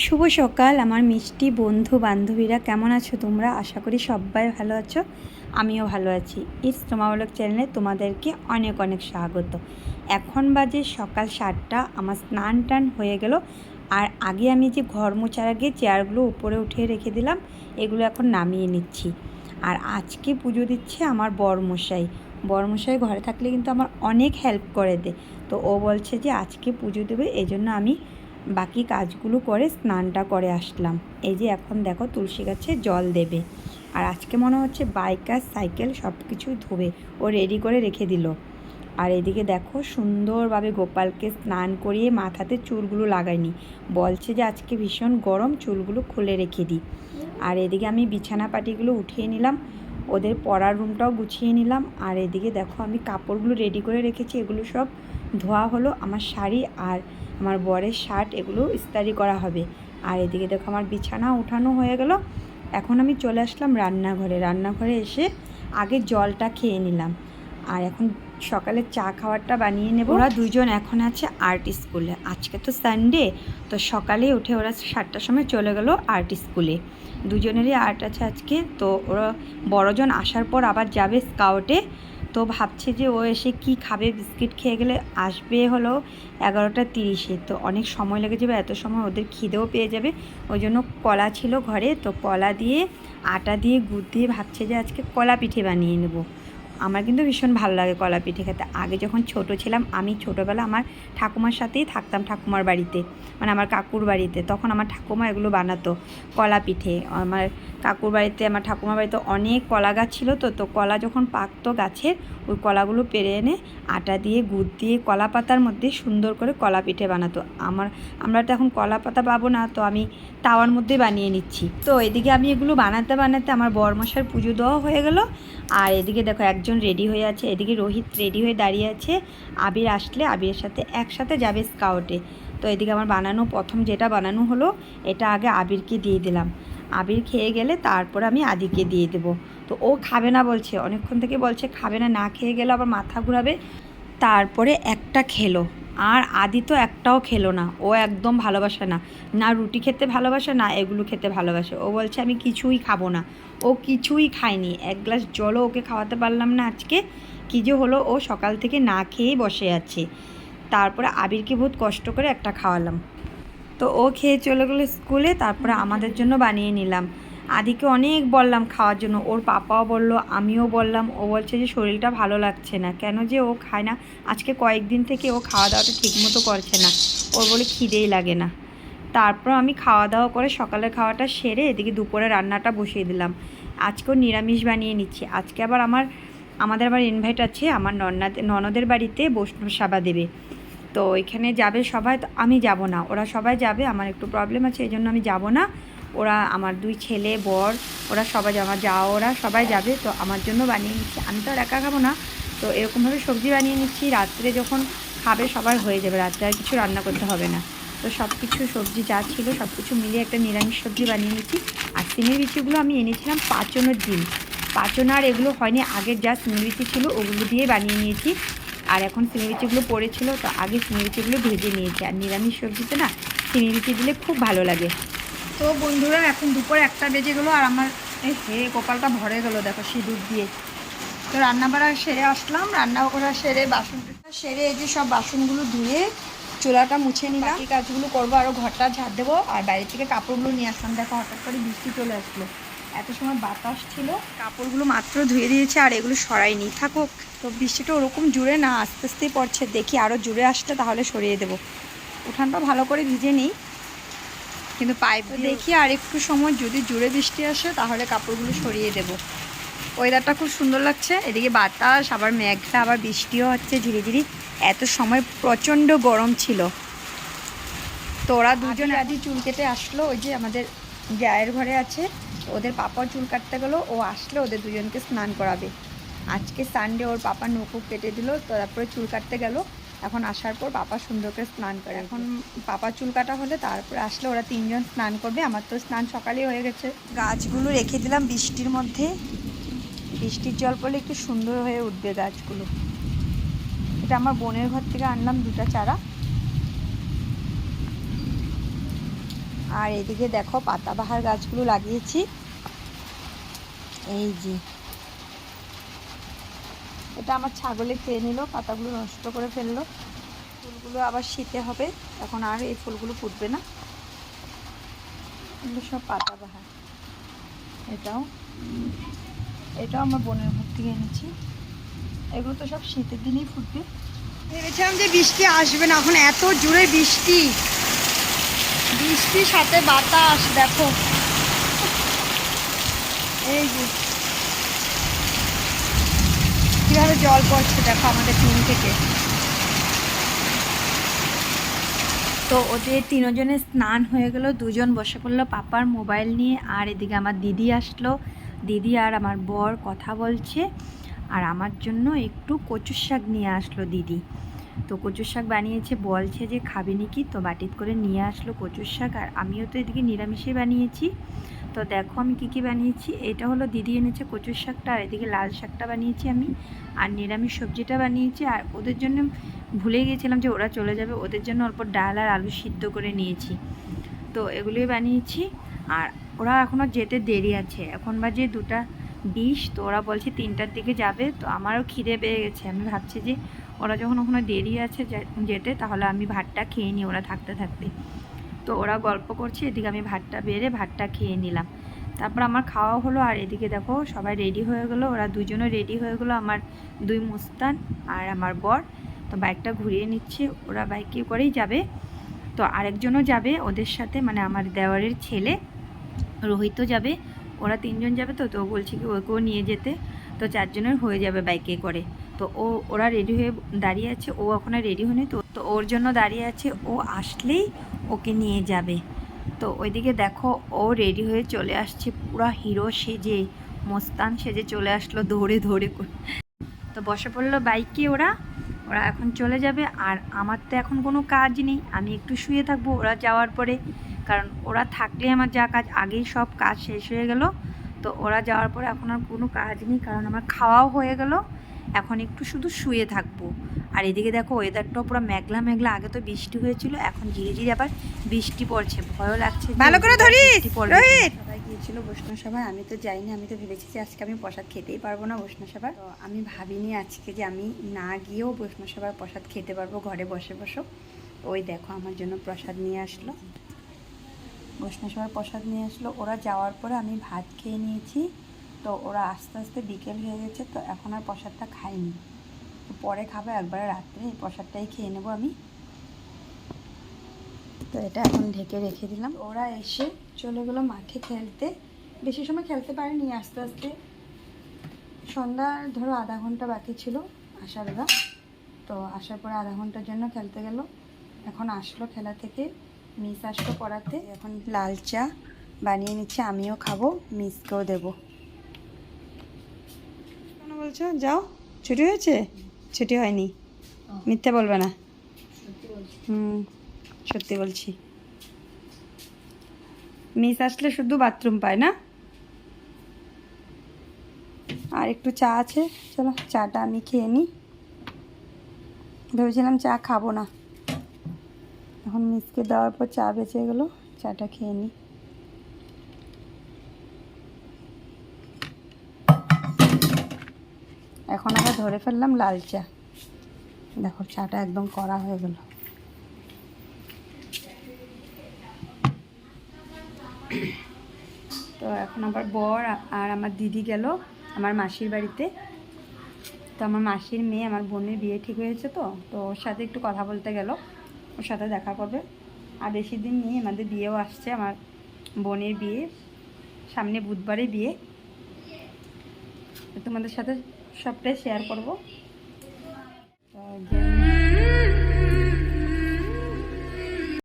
শুভ সকাল, আমার মিষ্টি বন্ধু বান্ধবীরা। কেমন আছো তোমরা? আশা করি সবাই ভালো আছো। আমিও ভালো আছি। ইস তোমাবলক চ্যানেলে তোমাদেরকে অনেক অনেক স্বাগত। এখন বাজে সকাল সাতটা, আমার স্নান টান হয়ে গেল। আর আগে আমি যে ঘর মোছার আগে চেয়ারগুলো উপরে উঠিয়ে রেখে দিলাম, এগুলো এখন নামিয়ে নিচ্ছি। আর আজকে পুজো দিচ্ছে আমার বরমশাই। বরমশাই ঘরে থাকলে কিন্তু আমার অনেক হেল্প করে দে। তো ও বলছে যে, আজকে পুজো দেবে এই জন্য আমি বাকি কাজগুলো করে স্নানটা করে আসলাম। এই যে এখন দেখো তুলসী গাছে জল দেবে। আর আজকে মনে হচ্ছে বাইক আর সাইকেল সব কিছুই ধোবে। ও রেডি করে রেখে দিল। আর এদিকে দেখো সুন্দরভাবে গোপালকে স্নান করিয়ে মাথাতে চুলগুলো লাগায়নি বলছে যে আজকে ভীষণ গরম, চুলগুলো খুলে রেখে দিই। আর এদিকে আমি বিছানা পাটিগুলো উঠিয়ে নিলাম। ওদের পড়ার রুমটাও গুছিয়ে নিলাম। আর এদিকে দেখো আমি কাপড়গুলো রেডি করে রেখেছি। এগুলো সব ধোয়া হলো আমার শাড়ি আর আমার বরের শার্ট, এগুলো ইস্তারি করা হবে। আর এদিকে দেখো আমার বিছানা উঠানো হয়ে গেল। এখন আমি চলে আসলাম রান্নাঘরে। রান্নাঘরে এসে আগে জলটা খেয়ে নিলাম। আর এখন সকালে চা খাবারটা বানিয়ে নেব। ওরা দুজন এখন আছে আর্ট স্কুলে। আজকে তো সানডে, তো সকালে উঠে ওরা সাতটার সময় চলে গেল আর্ট স্কুলে। দুজনেরই আর্ট আছে আজকে। তো ওরা বড়জন আসার পর আবার যাবে স্কাউটে। তো ভাবছে যে ও এসে কি খাবে? বিস্কিট খেয়ে গেলে আসবে হলো এগারোটা তিরিশে। তো অনেক সময় লেগে যাবে, এত সময় ওদের খিদেও পেয়ে যাবে। ওই জন্য কলা ছিল ঘরে, তো কলা দিয়ে আটা দিয়ে গুড় দিয়ে ভাবছে যে আজকে কলা পিঠে বানিয়ে নেব। আমার কিন্তু ভীষণ ভালো লাগে কলা পিঠে খেতে। আগে যখন ছোট ছিলাম, আমি ছোটোবেলা আমার ঠাকুমার সাথেই থাকতাম ঠাকুমার বাড়িতে মানে আমার কাকুর বাড়িতে। তখন আমার ঠাকুমা এগুলো বানাতো কলা পিঠে আমার কাকুর বাড়িতে, আমার ঠাকুমার বাড়িতে অনেক কলা গাছ ছিল তো তো কলা যখন পাকতো গাছের, ওই কলাগুলো পেরে এনে আটা দিয়ে, গুড় দিয়ে কলা পাতার মধ্যে সুন্দর করে কলা পিঠে বানাতো। আমার, আমরা তো এখন কলা পাতা পাবো না, তো আমি তাওয়ার মধ্যে বানিয়ে নিচ্ছি। তো এদিকে আমি এগুলো বানাতে বানাতে আমার বরমশার পুজো দেওয়া হয়ে গেল। আর এদিকে দেখো একজন রেডি হয়ে আছে। এদিকে রোহিত রেডি হয়ে দাঁড়িয়ে আছে। আবির আসলে আবিরের সাথে একসাথে যাবে স্কাউটে। তো এদিকে আমার বানানো, প্রথম যেটা বানানো হলো, এটা আগে আবিরকে দিয়ে দিলাম। আবির খেয়ে গেলে তারপর আমি আদিকে দিয়ে দেব। তো ও খাবে না বলছে। অনেকক্ষণ থেকে বলছে, খাবে না। না খেয়ে গেলে আবার মাথা ঘুরাবে। তারপরে একটা খেলো। আর আদি তো একটাও খেলো না। ও একদম ভালোবাসে না। না রুটি খেতে ভালোবাসে, না এগুলো খেতে ভালোবাসে। ও বলছে, আমি কিছুই খাব না। ও কিছুই খায়নি। এক গ্লাস জলও ওকে খাওয়াতে পারলাম না আজকে। কী যে হলো, ও সকাল থেকে না খেয়েই বসে আছে। তারপরে আবিরকে বহুত কষ্ট করে একটা খাওয়ালাম। তো ও খেয়ে চলে গেলো স্কুলে। তারপরে আমাদের জন্য বানিয়ে নিলাম। আদিকে অনেক বললাম খাওয়ার জন্য। ওর পাপাও বলল, আমিও বললাম। ও বলছে যে, শরীরটা ভালো লাগছে না। কেন যে ও খায় না? আজকে কয়েকদিন থেকে ও খাওয়া দাওয়াটা ঠিকমতো করছে না। ওর বলে খিদেই লাগে না। তারপর আমি খাওয়া দাওয়া করে সকালের খাওয়াটা সেরে এদিকে দুপুরে রান্নাটা বসিয়ে দিলাম। আজকেও নিরামিষ বানিয়ে নিচ্ছি। আজকে আবার আমার, আমাদের আবার ইনভাইট আছে। আমার নন্নাদ, ননদের বাড়িতে বৈষ্ণব সাবা দেবে। তো এখানে যাবে সবাই। তো আমি যাব না। ওরা সবাই যাবে। আমার একটু প্রবলেম আছে, এই জন্য আমি যাব না। ওরা আমার দুই ছেলে, বর, ওরা সবাই আমার যা ওরা সবাই যাবে, তো আমার জন্য বানিয়ে নিচ্ছি। আমি তো আর একা খাব না, তো এরকমভাবে সবজি বানিয়ে নিচ্ছি। রাত্রে যখন খাবে সবার হয়ে যাবে, রাত্রে আর কিছু রান্না করতে হবে না। তো সব কিছু সবজি যা ছিল সব কিছু মিলিয়ে একটা নিরামিষ সবজি বানিয়ে নিচ্ছি। আর সিমের বিচিগুলো আমি এনেছিলাম পাঁচনের দিন পাঁচন আর এগুলো হয়নি, আগের যা সিমের বিচি ছিল ওগুলো দিয়ে বানিয়ে নিয়েছি। আর এখন সিমের বিচিগুলো পড়েছিল, তো আগে সিমের বিচিগুলো ভেজে নিয়েছি। আর নিরামিষ সবজিতে না, সিমের বিচি দিলে খুব ভালো লাগে। তো বন্ধুরা, এখন দুপুর একটা বেজে গেলো আর আমার এই হে কপালটা ভরে গেলো, দেখো সিঁদুর দিয়ে। তো রান্না বাড়া সেরে আসলাম রান্না করা সেরে বাসন সেরে এই যে সব বাসনগুলো ধুয়ে চোলাটা মুছে নিলাম। এই কাজগুলো করব আরও ঘরটা ঝাড় দেবো, আর বাইরে থেকে কাপড়গুলো নিয়ে আসলাম। দেখো হঠাৎ করে বৃষ্টি চলে আসলো। এত সময় বাতাস ছিল। কাপড়গুলো মাত্র ধুয়ে দিয়েছে আর এগুলো সরাইনি। থাকুক, তো বৃষ্টিটা ওরকম জুড়ে না, আস্তে আস্তেই পড়ছে। দেখি আরও জুড়ে আসলে তাহলে সরিয়ে দেবো। উঠানটা ভালো করে ভিজে নিই। কিন্তু পাইপ দেখি আর একটু সময় যদি জুড়ে বৃষ্টি আসে তাহলে কাপড়গুলো সরিয়ে দেব। ওয়েদারটা খুব সুন্দর লাগছে এদিকে বাতাস আবার মেঘটা আবার বৃষ্টিও হচ্ছে ধীরে ধীরে এত সময় প্রচণ্ড গরম ছিল। তো ওরা দুজন আদি চুল কেটে আসলো ওই যে আমাদের জায়ের ঘরে আছে ওদের পাপাও চুল কাটতে গেলো ও আসলে ওদের দুজনকে স্নান করাবে। আজকে সানডে ওর পাপা নৌকুপ কেটে দিল তো তারপরে চুল কাটতে গেলো। এখন আসার পর পাপা সুন্দর করে স্নান করে, এখন পাপা চুল কাটা হলে তারপরে আসলে ওরা তিনজন স্নান করবে, আমার তো স্নান সকালেই হয়ে গেছে। গাছগুলো রেখে দিলাম বৃষ্টির মধ্যে। বৃষ্টির জল পড়লে একটু সুন্দর হয়ে উঠবে গাছগুলো। এটা আমার বোনের ঘর থেকে আনলাম দুটা চারা। আর এদিকে দেখো পাতাবাহার গাছগুলো লাগিয়েছি। এই যে এটা আমার ছাগলে খেয়ে নিল, পাতাগুলো নষ্ট করে ফেলল। ফুলগুলো আবার শীতে হবে, এখন আর এই ফুলগুলো ফুটবে না। এগুলো সব পাতাবাহার এটাও। এটাও আমার বোনের ঘর থেকে এনেছি। এগুলো তো সব শীতের দিনেই ফুটবে। ভেবেছিলাম যে বৃষ্টি আসবে না, এখন এত জোরে বৃষ্টি। বৃষ্টির সাথে বাতাস, দেখো। এই যে কীভাবে জল পড়ছে, দেখো আমাদের টিন থেকে। তো ওদের তিনজনের স্নান হয়ে গেল, দুজন বসে পড়ল পাপার মোবাইল নিয়ে, আর এদিকে আমার দিদি আসলো। দিদি আর আমার বর কথা বলছে, আর আমার জন্য একটু কচুর শাক নিয়ে আসলো দিদি। তো কচুর শাক বানিয়েছে, বলছে যে, খাবে নাকি? তো বাটিত করে নিয়ে আসলো কচুর শাক, আর আমিও তো এদিকে নিরামিষে বানিয়েছি। তো দেখো আমি কি কি বানিয়েছি। এটা হলো দিদি এনেছে কচুর শাকটা, আর এদিকে লাল শাকটা বানিয়েছি আমি, আর নিরামিষ সবজিটা বানিয়েছি, আর ওদের জন্য ভুলে গিয়েছিলাম যে ওরা চলে যাবে, ওদের জন্য অল্প ডাল আর আলু সিদ্ধ করে নিয়েছি। তো এগুলোই বানিয়েছি, আর ওরা এখনও যেতে দেরি আছে, এখন বাজে দুটা বিশ, তো ওরা বলছে তিনটার দিকে যাবে, তো আমারও খিদে পেয়ে গেছে। আমি ভাবছি যে ওরা যখন ওখানে দেরি আছে যেতে, তাহলে আমি ভাতটা খেয়ে নিই, ওরা থাকতে থাকতে। তো ওরা গল্প করছে, এদিকে আমি ভাতটা বেড়ে ভাতটা খেয়ে নিলাম। তারপর আমার খাওয়া হলো, আর এদিকে দেখো সবাই রেডি হয়ে গেলো। ওরা দুজনে রেডি হয়ে গেলো, আমার দুই মুস্তান আর আমার বর। তো বাইকটা ঘুরিয়ে নিচ্ছে, ওরা বাইকে করেই যাবে। তো আরেকজনও যাবে ওদের সাথে মানে আমার দেওয়ারের ছেলে, রোহিতও যাবে। ওরা তিনজন যাবে তো তো বলছি কি ওকেও নিয়ে যেতে। তো চারজনের হয়ে যাবে বাইকে করে। তো ও, ওরা রেডি হয়ে দাঁড়িয়ে আছে, ও এখনও রেডি হয়নি তো তো ওর জন্য দাঁড়িয়ে আছে। ও আসলেই ওকে নিয়ে যাবে। তো ওইদিকে দেখো, ও রেডি হয়ে চলে আসছে পুরা হিরো সেজে। মোস্তান সেজে চলে আসলো দৌড়ে করে তো বসে পড়ল বাইকে ওরা। ওরা এখন চলে যাবে আর আমার তো এখন কোনো কাজ নেই। আমি একটু শুয়ে থাকব, ওরা যাওয়ার পরে। কারণ ওরা থাকলে আমার যা কাজ, আগেই সব কাজ শেষ হয়ে গেল। তো ওরা যাওয়ার পরে এখন আর কোনো কাজ নেই, কারণ আমার খাওয়াও হয়ে গেল। এখন একটু শুধু শুয়ে থাকব। আর এদিকে দেখো ওয়েদারটাও পুরো মেঘলা মেঘলা আগে তো বৃষ্টি হয়েছিল এখন ধীরে ধীরে আবার বৃষ্টি পড়ছে ভয়ও লাগছে ভালো করে ধরিস, বৃষ্টি রোহিত। সবাই গিয়েছিল বৈষ্ণব সভায় আমি তো যাইনি আমি তো ভেবেছি যে আজকে আমি প্রসাদ খেতেই পারব না বৈষ্ণব সভায় তো আমি ভাবিনি আজকে যে আমি না গিয়েও বৈষ্ণব সভায় প্রসাদ খেতে পারব ঘরে বসে বসে। ওই দেখো আমার জন্য প্রসাদ নিয়ে আসলো। বৈষ্ণব সভায় প্রসাদ নিয়ে আসলো। ওরা যাওয়ার পরে আমি ভাত খেয়ে নিয়েছি। তো ওরা আস্তে আস্তে বিকেল হয়ে গেছে, তো এখন আর প্রসাদটা খাইনি। তো পরে খাব একবারে রাত্রে, এই প্রসাদটাই খেয়ে নেব আমি। তো এটা এখন ঢেকে রেখে দিলাম। ওরা এসে চলে গেলো মাঠে খেলতে। বেশি সময় খেলতে পারেনি আস্তে আস্তে। সন্ধ্যা, ধরো আধা ঘণ্টা বাকি ছিল আসার ওরা তো আসার পরে আধা ঘণ্টার জন্য খেলতে গেল। এখন আসলো খেলা থেকে, মিস আসলো পড়াতে। এখন লাল চা বানিয়ে নিচ্ছে, আমিও খাব, মিসকেও দেবো। বলছো? যাও। ছুটি হয়েছে? ছুটি হয়নি। মিথ্যে বলবে না। হুম, সত্যি বলছি। মিস আসলে শুধু বাথরুম পায় না? আর একটু চা আছে। চলো, চাটা আমি খেয়ে নিই ভেবেছিলাম চা খাব না। এখন মিসকে দেওয়ার পর চা বেঁচে গেলো। চাটা খেয়ে নিই এখন আবার ধরে ফেললাম লাল চা। দেখো, চাটা একদম করা হয়ে গেল। তো এখন আবার বর আর আমার দিদি গেল আমার মাসির বাড়িতে। তো আমার মাসির মেয়ে, আমার বোনের বিয়ে ঠিক হয়েছে তো? তো ওর সাথে একটু কথা বলতে গেল। ওর সাথে দেখা করবে। আর বেশি দিন নিয়ে আমাদের বিয়েও আসছে আমার বোনের বিয়ে। সামনে বুধবারে বিয়ে। তোমাদের সাথে সবটাই শেয়ার করব।